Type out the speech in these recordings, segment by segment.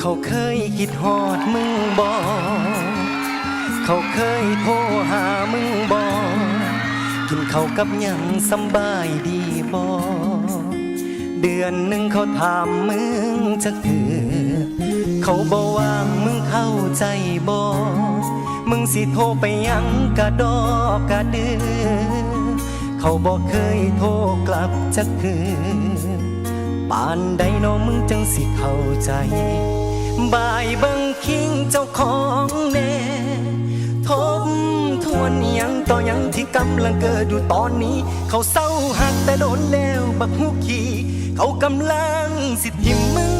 เขาเคยคิดฮอดมึงบอเขาเคยโทรหามึงบอกินเขาวกับยังสบายดีบอเดือนหนึ่งเขาถามมึงจะคือ เขาบอกว่างมึงเข้าใจบอมึงสิโทรไปยังกะดอกกะเดือ เขาบอกเคยโทรกลับจะคือปานใดน้องมึงจังสิเข้าใจ บายเบังคิงเจ้าของแน่ทบทวนยังต่อยังที่กำลังเกิดอยู่ตอนนี้ เขาเศร้าหักแต่โดนแล้วบักฮุกขีเขากำลังสิทิมมือ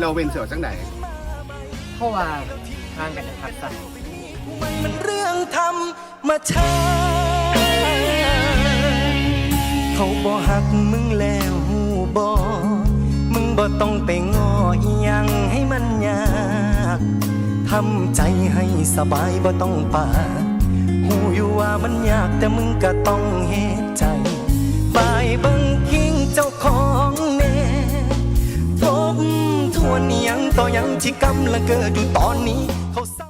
เราเป็นเสือจังไหนเพราะว่าทางกันนะครับสันมันเรื่องธรรมชาเขาบ่หักมึงแล้วหูบ่มึงบ่ต้องไปง้ออีหยังให้มันยากทำใจให้สบายบ่ต้องปากหูอยู่ว่ามันยากแต่มึงก็ต้องเฮ็ดใจ ยังที่กำลังเกิดอยู่ตอนนี้เขา